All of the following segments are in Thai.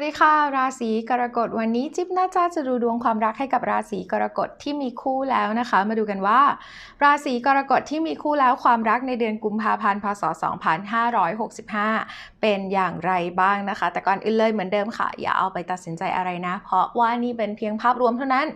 วัสดีค่ะ ราศีกรกฎวันนี้จิ๊บน่าจะจะดูดวงความรักให้กับราศีกรกฎที่มีคู่แล้วนะคะ มาดูกันว่า ราศีกรกฎที่มีคู่แล้วความรักในเดือนกุมภาพันธ์พศ 2565 เป็นอย่างไรบ้างนะคะ แต่ก่อนอื่นเลยเหมือนเดิมค่ะ อย่าเอาไปตัดสินใจอะไรนะ เพราะว่านี่เป็นเพียงภาพรวมเท่านั้น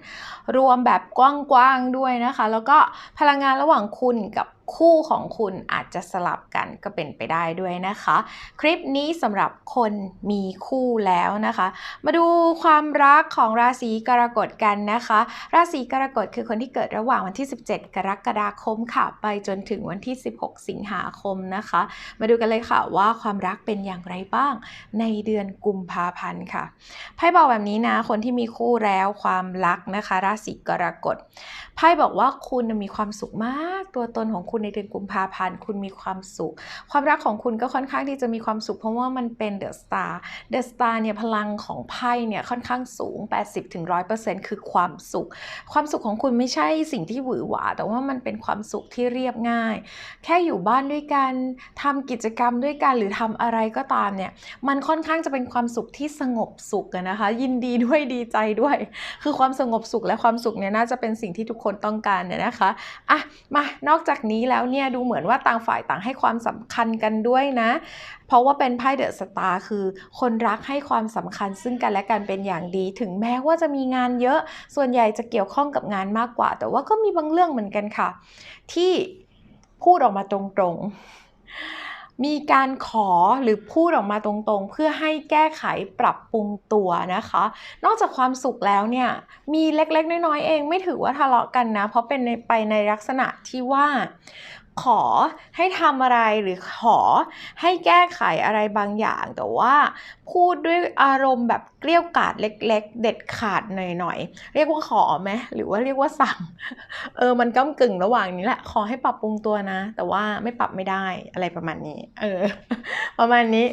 รวมแบบกว้างๆด้วยนะคะ แล้วก็พลังงานระหว่างคุณกับคู่ของคุณอาจจะสลับกันก็เป็นไปได้ด้วยนะคะ คลิปนี้สำหรับคนมีคู่แล้วนะคะ มาดูความรักของราศีกรกฎกันนะคะ ราศีกรกฎคือคนที่เกิดระหว่างวันที่ 17 กรกฎาคมค่ะ ไปจนถึงวันที่ 16 สิงหาคมนะคะ มาดูกันเลยค่ะว่าความรักเป็นอย่างไรบ้าง ในเดือนกุมภาพันธ์ค่ะไพ่บอกแบบนี้นะ คนที่มีคู่แล้วความรักนะคะ ราศีกรกฎไพ่บอกว่าคุณมีความสุขมากตัวตนของคุณในเดือนกุมภาพันธ์ คุณมีความสุข ความรักของคุณก็ค่อนข้างที่จะมีความสุข เพราะว่ามันเป็นเดอะสตาร์เดอะสตาร์เนี่ยพลังของไพ่เนี่ยค่อนข้างสูง 80-100%คือความสุข ความสุขของคุณไม่ใช่สิ่งที่หวือหวา แต่ว่ามันเป็นความสุขที่เรียบง่าย แค่อยู่บ้านด้วยกันทำกิจกรรมด้วยกันหรือทำอะไรก็ตามเนี่ยมันค่อนข้างจะเป็นความสุขที่สงบสุขนนะคะ ยินดีด้วยดีใจด้วย คือความสงบสุขและความสุขเนี่ยน่าจะเป็นสิ่งที่ทุกคนต้องการเนี่ยนะคะอะมานอกจากนี้แล้วเนี่ยดูเหมือนว่าต่างฝ่ายต่างให้ความสำคัญกันด้วยนะ เพราะว่าเป็นไพ่เดอะสตาร์คือ คนรักให้ความสำคัญซึ่งกันและกันเป็นอย่างดี ถึงแม้ว่าจะมีงานเยอะ ส่วนใหญ่จะเกี่ยวข้องกับงานมากกว่า แต่ว่าก็มีบางเรื่องเหมือนกันค่ะ ที่พูดออกมาตรงๆ มีการขอหรือพูดออกมาตรงๆ เพื่อให้แก้ไขปรับปรุงตัวนะคะ นอกจากความสุขแล้วเนี่ยมีเล็กๆ น้อยๆเองไม่ถือว่าทะเลาะกันนะ เพราะเป็นไปในลักษณะที่ว่า ขอให้ทำอะไรหรือขอให้แก้ไขอะไรบางอย่าง แต่ว่าพูดด้วยอารมณ์แบบเกลี้ยวกล่อมเล็ก ๆ เด็ดขาดหน่อยๆ เรียกว่าขอไหมหรือว่าเรียกว่าสั่ง เออมันก้ากึ่งระหว่างนี้แหละ ขอให้ปรับปรุงตัวนะ แต่ว่าไม่ปรับไม่ได้อะไรประมาณนี้ เออ ประมาณนี้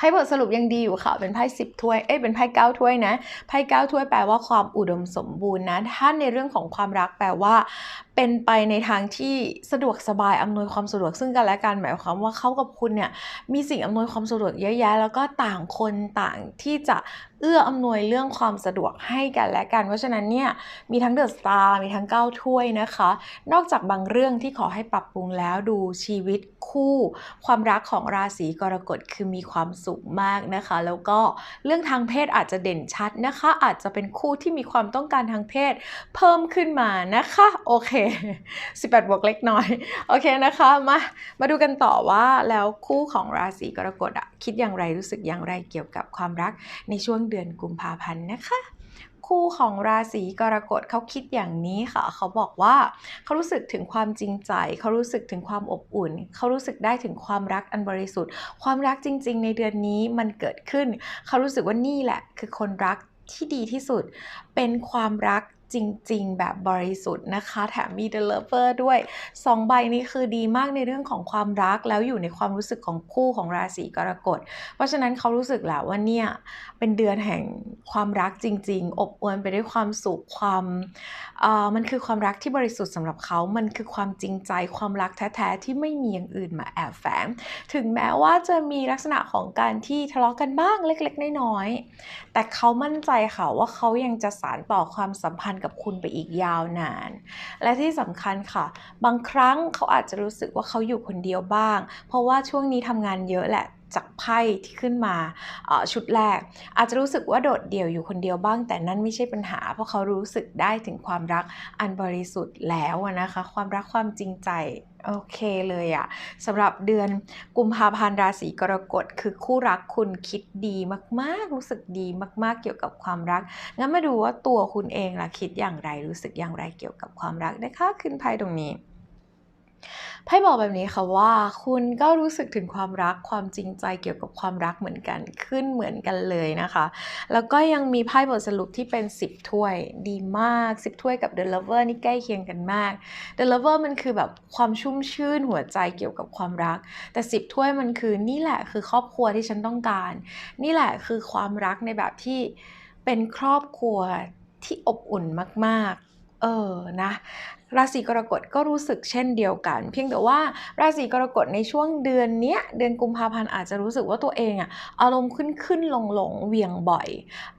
ไพ่บทสรุปยังดีอยู่ค่ะ เป็นไพ่สิบถ้วย เอ้ย เป็นไพ่เก้าถ้วยนะ ไพ่เก้าถ้วยแปลว่าความอุดมสมบูรณ์นะ ถ้าในเรื่องของความรักแปลว่า เป็นไปในทางที่สะดวกสบายอำนวยความสะดวกซึ่งกันและกันหมายความว่าเขากับคุณเนี่ยมีสิ่งอำนวยความสะดวกเยอะแยะ แล้วก็ต่างคนต่างที่จะเอื้ออำนวยเรื่องความสะดวกให้กันและกัน เพราะฉะนั้นเนี่ยมีทั้งเดอะสตาร์มีทั้งเก้าถ้วยนะคะ นอกจากบางเรื่องที่ขอให้ปรับปรุงแล้วดูชีวิตคู่ ความรักของราศีกรกฎคือมีความสุขมากนะคะ แล้วก็เรื่องทางเพศอาจจะเด่นชัดนะคะ อาจจะเป็นคู่ที่มีความต้องการทางเพศ เพิ่มขึ้นมานะคะโอเค18 บวกเล็กน้อย โอเคนะคะ มา มาดูกันต่อว่าแล้วคู่ของราศีกรกฎอะคิดอย่างไรรู้สึกอย่างไรเกี่ยวกับความรักในช่วงเดือนกุมภาพันธ์นะคะคู่ของราศีกรกฎเขาคิดอย่างนี้ค่ะ เขาบอกว่าเขารู้สึกถึงความจริงใจ เขารู้สึกถึงความอบอุ่น เขารู้สึกได้ถึงความรักอันบริสุทธิ์ ความรักจริง ๆ ในเดือนนี้มันเกิดขึ้น เขารู้สึกว่านี่แหละ คือคนรักที่ดีที่สุด เป็นความรัก จริงๆ แบบบริสุทธิ์นะคะ แถมมี The Lover ด้วยสองใบนี้คือดีมากในเรื่องของความรักแล้วอยู่ในความรู้สึกของคู่ของราศีกรกฎ เพราะฉะนั้นเขารู้สึกแล้วว่าเนี่ยเป็นเดือนแห่งความรักจริง ๆ อบอวลไปด้วยความสุขความมันคือความรักที่บริสุทธิ์สำหรับเขา มันคือความจริงใจความรักแท้ๆที่ไม่มีอย่างอื่นมาแอบแฝง ถึงแม้ว่าจะมีลักษณะของการที่ทะเลาะกันบ้างเล็ก ๆ น้อยๆแต่เขามั่นใจค่ะว่าเขายังจะสานต่อความสัมพันธ์กับคุณไปอีกยาวนาน และที่สำคัญค่ะ บางครั้งเขาอาจจะรู้สึกว่าเขาอยู่คนเดียวบ้าง เพราะว่าช่วงนี้ทำงานเยอะแหละ จากไพ่ที่ขึ้นมาชุดแรก อาจจะรู้สึกว่าโดดเดี่ยวอยู่คนเดียวบ้าง แต่นั่นไม่ใช่ปัญหา เพราะเขารู้สึกได้ถึงความรักอันบริสุทธิ์แล้วนะคะ ความรักความจริงใจโอเคเลยอะสำหรับเดือนกุมภาพันธ์ราศีกรกฎคือคู่รักคุณคิดดีมากๆ รู้สึกดีมาก ๆ เกี่ยวกับความรัก งั้นมาดูว่าตัวคุณเองล่ะคิดอย่างไรรู้สึกอย่างไรเกี่ยวกับความรักนะคะขึ้นไพ่ตรงนี้ ไพ่บอกแบบนี้ค่ะว่า คุณก็รู้สึกถึงความรักความจริงใจเกี่ยวกับความรักเหมือนกันขึ้นเหมือนกันเลยนะคะ แล้วก็ยังมีไพ่บทสรุปที่เป็น 10 ถ้วยดีมาก 10 ถ้วยกับ The Lover นี่ใกล้เคียงกันมาก The Lover มันคือแบบความชุ่มชื่นหัวใจเกี่ยวกับความรัก แต่ 10 ถ้วยมันคือนี่แหละคือครอบครัวที่ฉันต้องการ นี่แหละคือความรักในแบบที่เป็นครอบครัวที่อบอุ่นมาก ๆ เออนะ ราศีกรกฎก็รู้สึกเช่นเดียวกัน เพียงแต่ว่าราศีกรกฎในช่วงเดือนนี้เดือนกุมภาพันธ์อาจจะรู้สึกว่าตัวเองอะอารมณ์ขึ้นขึ้นลงลงเวียงบ่อย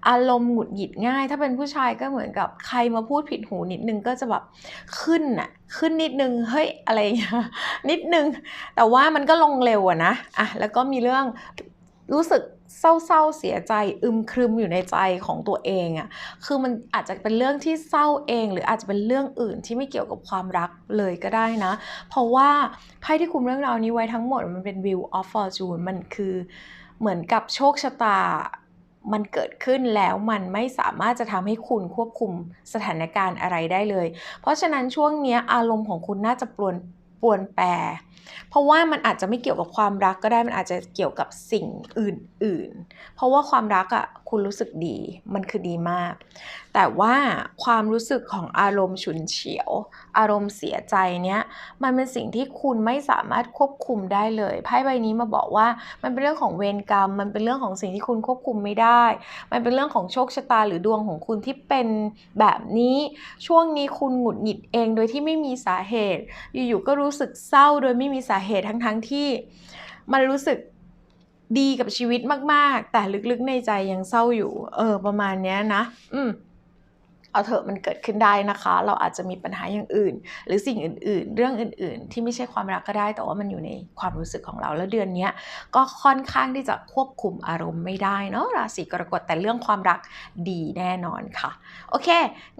อารมณ์หงุดหงิดง่าย ถ้าเป็นผู้ชายก็เหมือนกับใครมาพูดผิดหูนิดนึงก็จะแบบขึ้นอะขึ้นนิดนึงเฮ้ยอะไรอย่างเงี้ยนิดนึง แต่ว่ามันก็ลงเร็วอะนะอะแล้วก็มีเรื่อง รู้สึกเศร้าๆเสียใจอึมครึมอยู่ในใจของตัวเองอะคือมันอาจจะเป็นเรื่องที่เศร้าเอง หรืออาจจะเป็นเรื่องอื่นที่ไม่เกี่ยวกับความรักเลยก็ได้นะ เพราะว่าไพ่ที่คุมเรื่องราวนี้ไว้ทั้งหมดมันเป็น Wheel of Fortune มันคือเหมือนกับโชคชะตามันเกิดขึ้นแล้วมันไม่สามารถจะทำให้คุณควบคุมสถานการณ์อะไรได้เลย เพราะฉะนั้นช่วงนี้อารมณ์ของคุณน่าจะปรวนปวนแปร เพราะว่ามันอาจจะไม่เกี่ยวกับความรักก็ได้มันอาจจะเกี่ยวกับสิ่งอื่นๆ เพราะว่าความรักอะ่ะคุณรู้สึกดีมันคือดีมาก แต่ว่าความรู้สึกของอารมณ์ฉุนเฉียว อารมณ์เสียใจเนี้ยมันเป็นสิ่งที่คุณไม่สามารถควบคุมได้เลยไพ่ใบนี้มาบอกว่ามันเป็นเรื่องของเวรกรรม มันเป็นเรื่องของสิ่งที่คุณควบคุมไม่ได้ มันเป็นเรื่องของโชคชะตาหรือดวงของคุณที่เป็นแบบนี้ ช่วงนี้คุณหงุดหงิดเองโดยที่ไม่มีสาเหตุ อยู่ๆก็รู้สึกเศร้าโดยไม่มีสาเหตุทั้งๆที่ มันรู้สึกดีกับชีวิตมาก ๆ แต่ลึกๆในใจยังเศร้าอยู่ เออ ประมาณเนี้ยนะ อืม เอาเถอะมันเกิดขึ้นได้นะคะ เราอาจจะมีปัญหาอย่างอื่น หรือสิ่งอื่น ๆ เรื่องอื่น ๆ ที่ไม่ใช่ความรักก็ได้ แต่ว่ามันอยู่ในความรู้สึกของเราแล้วเดือนนี้ก็ค่อนข้างที่จะควบคุมอารมณ์ไม่ได้เนาะราศีกรกฎแต่เรื่องความรักดีแน่นอนค่ะ โอเค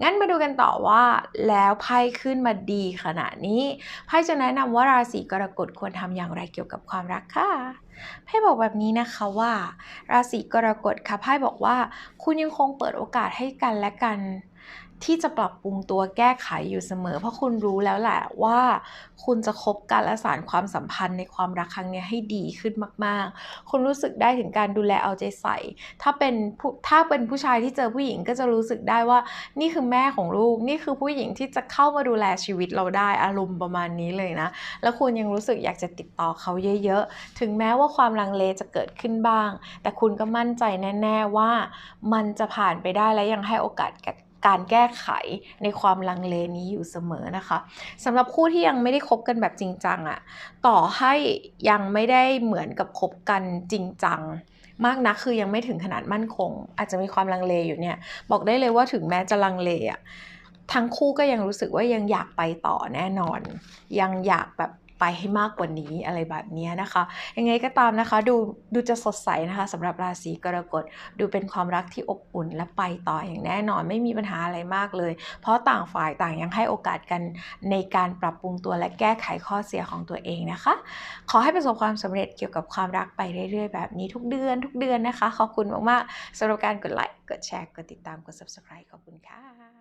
งั้นมาดูกันต่อว่าแล้วไพ่ขึ้นมาดีขนาดนี้ไพ่จะแนะนำว่าราศีกรกฎควรทำอย่างไรเกี่ยวกับความรักค่ะ ไพ่บอกแบบนี้นะคะว่า ราศีกรกฎค่ะไพ่บอกว่า คุณยังคงเปิดโอกาสให้กันและกัน ที่จะปรับปรุงตัวแก้ไขอยู่เสมอ เพราะคุณรู้แล้วแหละว่าคุณจะคบกันและสานความสัมพันธ์ในความรักครั้งนี้ให้ดีขึ้นมาก ๆ คุณรู้สึกได้ถึงการดูแลเอาใจใส่ ถ้าเป็นถ้าเป็นผู้ชายที่เจอผู้หญิงก็จะรู้สึกได้ว่า นี่คือแม่ของลูก นี่คือผู้หญิงที่จะเข้ามาดูแลชีวิตเราได้อารมณ์ประมาณนี้เลยนะ แล้วคุณยังรู้สึกอยากจะติดต่อเขาเยอะ ๆ ถึงแม้ว่าความลังเลจะเกิดขึ้นบ้าง แต่คุณก็มั่นใจแน่ ๆว่า มันจะผ่านไปได้และยังให้โอกาส การแก้ไขในความลังเลนี้อยู่เสมอนะคะสำหรับคู่ที่ยังไม่ได้คบกันแบบจริงจังอะต่อให้ยังไม่ได้เหมือนกับคบกันจริงจังมากนักคือยังไม่ถึงขนาดมั่นคง อาจจะมีความลังเลอยู่เนี่ย บอกได้เลยว่าถึงแม้จะลังเลอะทั้งคู่ก็ยังรู้สึกว่ายังอยากไปต่อแน่นอน ยังอยากแบบ ไปให้มากกว่านี้อะไรแบบนี้นะคะ ยังไงก็ตามนะคะ ดูดูจะสดใสนะคะสำหรับราศีกรกฎดูเป็นความรักที่อบอุ่นและไปต่ออย่างแน่นอนไม่มีปัญหาอะไรมากเลย เพราะต่างฝ่ายต่างยังให้โอกาสกันในการปรับปรุงตัวและแก้ไขข้อเสียของตัวเองนะคะ ขอให้ประสบความสำเร็จเกี่ยวกับความรักไปเรื่อยๆ แบบนี้ทุกเดือนทุกเดือนนะคะ ขอบคุณมากๆสำหรับการกดไลค์กดแชร์กดติดตามกด subscribe ขอบคุณค่ะ